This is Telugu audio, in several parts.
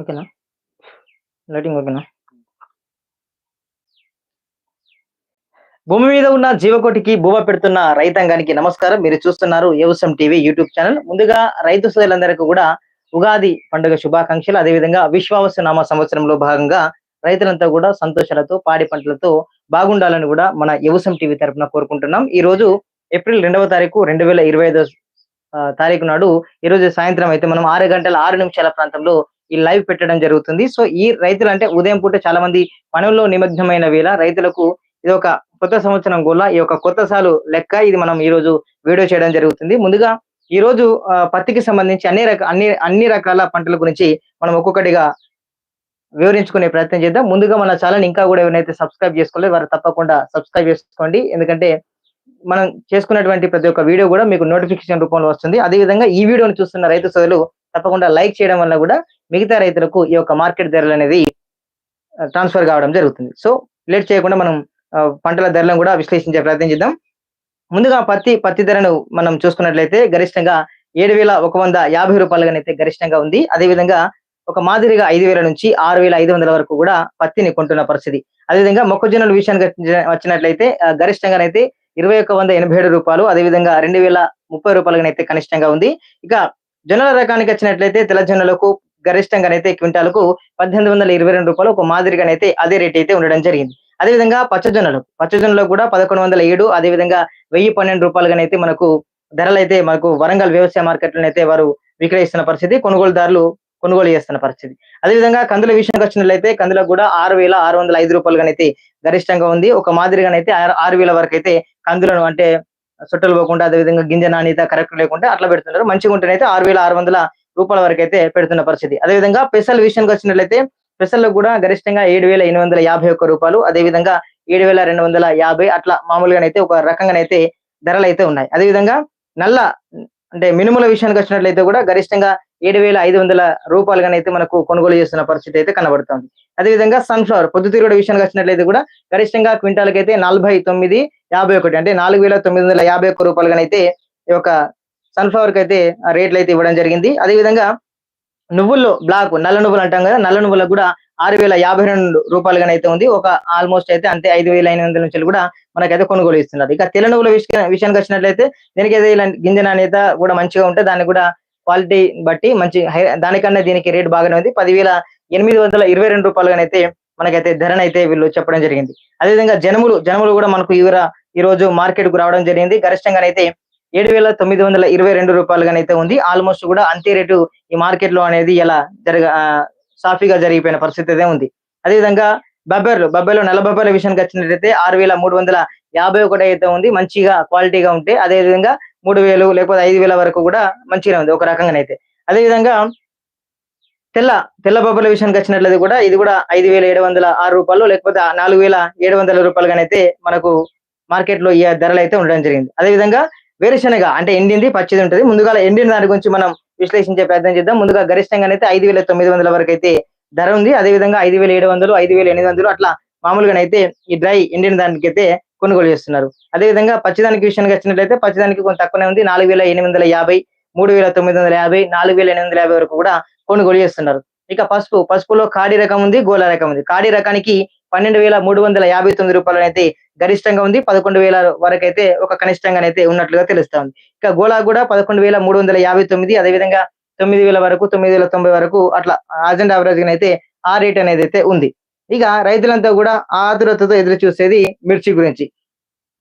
ఓకేనా? లైటింగ్ ఓకేనా భూమి మీద ఉన్న జీవకోటికి భూమ పెడుతున్న రైతాంగానికి నమస్కారం. మీరు చూస్తున్నారు వ్యవసాయం టీవీ యూట్యూబ్ ఛానల్. ముందుగా రైతు సోదరులందరికీ కూడా ఉగాది పండుగ శుభాకాంక్షలు. అదేవిధంగా విశ్వావస నామ సంవత్సరంలో భాగంగా రైతులంతా కూడా సంతోషాలతో పాడి పంటలతో బాగుండాలని కూడా మన వ్యవసాయం టీవీ తరఫున కోరుకుంటున్నాం. ఈ రోజు ఏప్రిల్ రెండవ తారీఖు రెండు వేల ఇరవై ఐదో తారీఖు నాడు ఈ రోజు సాయంత్రం అయితే మనం ఆరు గంటల ఆరు నిమిషాల ప్రాంతంలో ఈ లైవ్ పెట్టడం జరుగుతుంది. సో ఈ రైతులు అంటే ఉదయం పూట చాలా మంది పనుల్లో నిమగ్నమైన వేళ రైతులకు ఇది ఒక కొత్త సంవత్సరం కూడా ఈ యొక్క కొత్త సాలు లెక్క ఇది మనం ఈ రోజు వీడియో చేయడం జరుగుతుంది. ముందుగా ఈ రోజు పత్తికి సంబంధించి అన్ని రక అన్ని అన్ని రకాల పంటల గురించి మనం ఒక్కొక్కటిగా వివరించుకునే ప్రయత్నం చేద్దాం. ముందుగా మన ఛానల్ ఇంకా కూడా ఎవరైతే సబ్స్క్రైబ్ చేసుకోలేదు వారు తప్పకుండా సబ్స్క్రైబ్ చేసుకోండి. ఎందుకంటే మనం చేసుకున్నటువంటి ప్రతి ఒక్క వీడియో కూడా మీకు నోటిఫికేషన్ రూపంలో వస్తుంది. అదే విధంగా ఈ వీడియోని చూస్తున్న రైతు సోదరులు తప్పకుండా లైక్ చేయడం వల్ల కూడా మిగతా రైతులకు ఈ యొక్క మార్కెట్ ధరలు అనేది ట్రాన్స్ఫర్ కావడం జరుగుతుంది. సో లేట్ చేయకుండా మనం పంటల ధరలను కూడా విశ్లేషించే ప్రయత్నం చేద్దాం. ముందుగా పత్తి పత్తి ధరను మనం చూసుకున్నట్లయితే గరిష్టంగా ఏడు వేల ఒక వంద యాభై రూపాయలుగానైతే గరిష్టంగా ఉంది. అదేవిధంగా ఒక మాదిరిగా ఐదు వేల నుంచి ఆరు వేల ఐదు వందల వరకు కూడా పత్తిని కొంటున్న పరిస్థితి. అదేవిధంగా మొక్కజొన్నల విషయానికి వచ్చినట్లయితే గరిష్టంగానైతే ఇరవై ఒక వంద ఎనభై ఏడు రూపాయలు అదేవిధంగా రెండు వేల ముప్పై రూపాయలుగానైతే కనిష్టంగా ఉంది. ఇక జొన్నల రకానికి వచ్చినట్లయితే తెల్ల జొన్నలకు గరిష్టంగానైతే క్వింటాలకు పద్దెనిమిది వందల ఇరవై రెండు రూపాయలు ఒక మాదిరిగానైతే అదే రేట్ అయితే ఉండడం జరిగింది. అదేవిధంగా పచ్చజొన్నలు. పచ్చజొన్నలు కూడా పదకొండు వందల ఏడు అదేవిధంగా వెయ్యి పన్నెండు రూపాయలుగానైతే మనకు ధరలు అయితే మనకు వరంగల్ వ్యవసాయ మార్కెట్లో అయితే వారు విక్రయిస్తున్న పరిస్థితి కొనుగోలుదారులు కొనుగోలు చేస్తున్న పరిస్థితి. అదేవిధంగా కందుల విషయానికి వచ్చినట్లయితే కందులకు కూడా ఆరు వేల ఆరు వందల ఐదు రూపాయలుగానైతే గరిష్టంగా ఉంది. ఒక మాదిరిగానైతే ఆరు వేల వరకు అయితే కందులను అంటే చుట్టలు పోకుండా అదేవిధంగా గింజ నాణ్యత కరెక్ట్ లేకుండా అట్లా పెడుతున్నారు. మంచిగా ఉంటేనైతే ఆరు వేల ఆరు వందల రూపాయల వరకు అయితే పెడుతున్న పరిస్థితి. అదేవిధంగా పెసల్ విషయానికి వచ్చినట్లయితే పెసల్లో కూడా గరిష్టంగా ఏడు వేల ఎనిమిది వందల యాభై ఒక్క రూపాయలు అదేవిధంగా ఏడు వేల రెండు వందల యాభై అట్లా మామూలుగానైతే ఒక రకంగానైతే ధరలు అయితే ఉన్నాయి. అదేవిధంగా నల్ల అంటే మినుముల విషయానికి వచ్చినట్లయితే కూడా గరిష్టంగా ఏడు వేల ఐదు వందల రూపాయలుగానైతే మనకు కొనుగోలు చేస్తున్న పరిస్థితి అయితే కనబడుతుంది. అదేవిధంగా సన్ఫ్లవర్ పొద్దుతిరుగుడు విషయానికి వచ్చినట్లయితే కూడా గరిష్టంగా క్వింటాల్కి అయితే నలభై తొమ్మిది యాభై ఒకటి అంటే నాలుగు వేల తొమ్మిది వందల యాభై ఒక్క రూపాయలుగానైతే ఈ యొక్క సన్ఫ్లవర్కి అయితే రేట్లు అయితే ఇవ్వడం జరిగింది. అదేవిధంగా నువ్వుల్లో బ్లాక్ నల్ల నువ్వులు అంటాం కదా నల్ల నువ్వులకు కూడా ఆరు వేల యాభై రెండు రూపాయలుగానైతే ఉంది. ఒక ఆల్మోస్ట్ అయితే అంతే ఐదు వేల ఎనిమిది వందల నుంచి కూడా మనకైతే కొనుగోలు ఇస్తున్నారు ఇక తెల్ల నువ్వుల విషయ విషయానికి వచ్చినట్లయితే దీనికి అయితే ఇలా గింజ నాణ్యత కూడా మంచిగా ఉంటే దాన్ని కూడా క్వాలిటీ బట్టి మంచి హై దానికన్నా దీనికి రేట్ బాగానే ఉంది. పదివేల ఎనిమిది వందల ఇరవై రెండు రూపాయలుగానైతే మనకైతే ధరనైతే వీళ్ళు చెప్పడం జరిగింది. అదేవిధంగా జనములు జనములు కూడా మనకు ఇవర ఈ రోజు మార్కెట్కు రావడం జరిగింది. గరిష్టంగా అయితే ఏడు వేల తొమ్మిది వందల ఇరవై రెండు రూపాయలుగానైతే ఉంది. ఆల్మోస్ట్ కూడా అంతే రేటు ఈ మార్కెట్లో అనేది ఎలా జరగ సాఫీగా జరిగిపోయిన పరిస్థితి అయితే ఉంది. అదేవిధంగా బబ్బర్లు బబ్బర్లు నల్ల బబ్బర్ల విషయానికి వచ్చినట్లయితే ఆరు వేల మూడు వందల యాభై ఒకటి అయితే ఉంది. మంచిగా క్వాలిటీగా ఉంటే అదే విధంగా మూడు వేలు లేకపోతే ఐదు వేల వరకు కూడా మంచిగా ఉంది ఒక రకంగానైతే. అదేవిధంగా తెల్ల తెల్ల బొబ్బల విషయానికి వచ్చినట్లయితే కూడా ఇది కూడా ఐదు వేల ఏడు వందల ఆరు రూపాయలు లేకపోతే నాలుగు వేల ఏడు వందల రూపాయలుగానైతే మనకు మార్కెట్లో ఈ ధరలు అయితే ఉండడం జరిగింది. అదేవిధంగా వేరుశనగ అంటే ఎండింది పచ్చిది ఉంటుంది. ముందుగా ఎండిన దాని గురించి మనం విశ్లేషించే ప్రయత్నం చేద్దాం. ముందుగా గరిష్టంగా అయితే ఐదు వేల తొమ్మిది వందల వరకు అయితే ధర ఉంది. అదేవిధంగా ఐదు వేల ఏడు వందలు ఐదు వేల ఎనిమిది వందలు అట్లా మామూలుగానైతే ఈ డ్రై ఎండిన దానికి అయితే కొనుగోలు చేస్తున్నారు. అదేవిధంగా పచ్చిదానికి విషయానికి వచ్చినట్లయితే పచ్చిదానికి కొంత తక్కువనే ఉంది. నాలుగు వేల ఎనిమిది వందల యాభై మూడు వేల తొమ్మిది వందల యాభై నాలుగు వేల ఎనిమిది వందల యాభై వరకు కూడా కొనుగోలు చేస్తున్నారు. ఇక పసుపు పసుపులో కాడి రకం ఉంది గోల రకం ఉంది. కాడి రకానికి పన్నెండు వేల మూడు వందల యాభై తొమ్మిది రూపాయలు అయితే గరిష్టంగా ఉంది. పదకొండు వేల వరకు అయితే ఒక కనిష్టంగా అయితే ఉన్నట్లుగా తెలుస్తా ఉంది ఇక గోలా కూడా పదకొండు వేల మూడు వందల యాభై తొమ్మిది అదేవిధంగా తొమ్మిది వేల వరకు తొమ్మిది వేల తొంభై వరకు అట్లా అర్జెంట్ యావరేజ్ అయితే ఆ రేట్ అనేది అయితే ఉంది. ఇక రైతులంతా కూడా ఆతురతతో ఎదురు చూసేది మిర్చి గురించి.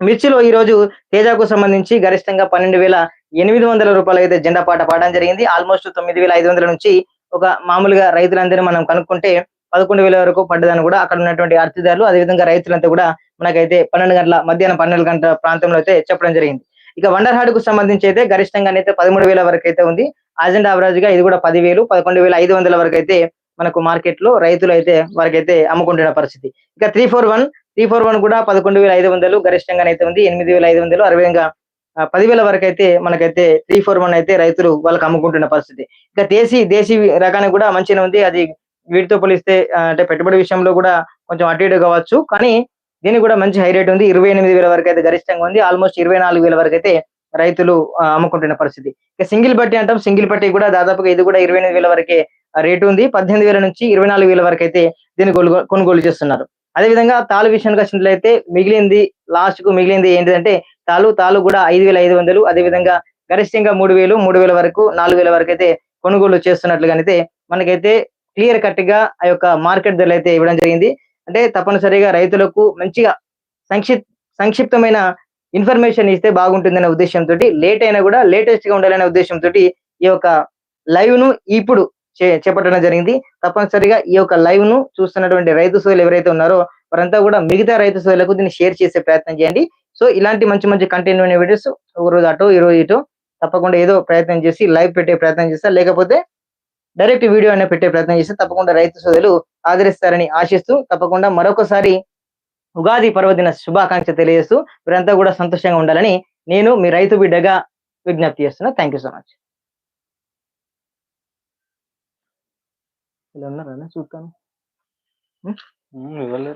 మిర్చిలో ఈ రోజు తేజాకు సంబంధించి గరిష్టంగా పన్నెండు వేల ఎనిమిది వందల రూపాయలు అయితే జెండా పాట పాడడం జరిగింది. ఆల్మోస్ట్ తొమ్మిది వేల ఐదు వందల నుంచి ఒక మామూలుగా రైతులందరూ మనం కనుక్కుంటే పదకొండు వేల వరకు పడ్డదని కూడా అక్కడ ఉన్నటువంటి అర్థదారులు అదేవిధంగా రైతులంతా కూడా మనకైతే పన్నెండు గంటల మధ్యాహ్నం పన్నెండు గంటల ప్రాంతంలో అయితే చెప్పడం జరిగింది. ఇక వండర్ హార్డ్కు సంబంధించి అయితే గరిష్టంగా అయితే పదమూడు వేల వరకు అయితే ఉంది. అజెండా అవరేజ్గా ఇది కూడా పదివేలు పదకొండు వేల ఐదు వందల వరకు అయితే మనకు మార్కెట్లో రైతులు అయితే వరకైతే అమ్ముకుంటున్న పరిస్థితి. ఇక three four one three four one కూడా పదకొండు వేల ఐదు వందలు గరిష్టంగా అయితే ఉంది. ఎనిమిది వేల ఐదు వందలు అరవై పదివేల వరకు అయితే మనకైతే త్రీ ఫోర్ వన్ అయితే రైతులు వాళ్ళకి అమ్ముకుంటున్న పరిస్థితి. ఇక దేశీ దేశీ రకానికి కూడా మంచిగా ఉంది. అది వీటితో పోలిస్తే అంటే పెట్టుబడి విషయంలో కూడా కొంచెం అటు ఇటు కావచ్చు. కానీ దీనికి కూడా మంచి హై రేట్ ఉంది. ఇరవై ఎనిమిది వేల వరకు అయితే గరిష్టంగా ఉంది. ఆల్మోస్ట్ ఇరవై నాలుగు వేల వరకు అయితే రైతులు అమ్ముకుంటున్న పరిస్థితి. ఇక సింగిల్ పట్టి అంటాం. సింగిల్ పట్టి కూడా దాదాపుగా ఇది కూడా ఇరవై ఎనిమిది వేల వరకే రేటు ఉంది. పద్దెనిమిది వేల నుంచి ఇరవై నాలుగు వేల వరకు అయితే దీన్ని కొనుగోలు కొనుగోలు చేస్తున్నారు. అదేవిధంగా తాలు విషయానికి వచ్చినట్లయితే మిగిలింది లాస్ట్కు మిగిలింది ఏంటంటే తాలు. తాలు కూడా ఐదు వేల ఐదు వందలు. అదేవిధంగా గరిష్టంగా మూడు వేలు మూడు వేల వరకు నాలుగు వేల వరకు అయితే కొనుగోలు చేస్తున్నట్లుగానైతే మనకైతే క్లియర్ కట్గా ఆ యొక్క మార్కెట్ ధరలు అయితే ఇవ్వడం జరిగింది. అంటే తప్పనిసరిగా రైతులకు మంచిగా సంక్షిప్ సంక్షిప్తమైన ఇన్ఫర్మేషన్ ఇస్తే బాగుంటుందనే ఉద్దేశంతో లేట్ అయినా కూడా లేటెస్ట్గా ఉండాలనే ఉద్దేశంతో ఈ యొక్క లైవ్ను ఇప్పుడు చే- చేపట్టడం జరిగింది. తప్పనిసరిగా ఈ యొక్క లైవ్ను చూస్తున్నటువంటి రైతు సోదరులు ఎవరైతే ఉన్నారో వారంతా కూడా మిగతా రైతు సోదరులకు దీన్ని షేర్ చేసే ప్రయత్నం చేయండి. సో ఇలాంటి మంచి మంచి కంటెంట్ ఉన్న వీడియోస్ ఒక రోజు అటు ఈ రోజు ఇటు తప్పకుండా ఏదో ప్రయత్నం చేసి లైవ్ పెట్టే ప్రయత్నం చేస్తా. లేకపోతే డైరెక్ట్ వీడియో అనే పెట్టే ప్రయత్నం చేస్తే తప్పకుండా రైతు సోదరులు ఆదరిస్తారని ఆశిస్తూ తప్పకుండా మరొకసారి ఉగాది పర్వదిన శుభాకాంక్ష తెలియజేస్తూ మీరంతా కూడా సంతోషంగా ఉండాలని నేను మీ రైతు బిడ్డగా విజ్ఞప్తి చేస్తున్నా. థ్యాంక్ యూ సో మచ్ ఇలా ఉన్నారా? చూస్తాను. ఇవ్వలేదు.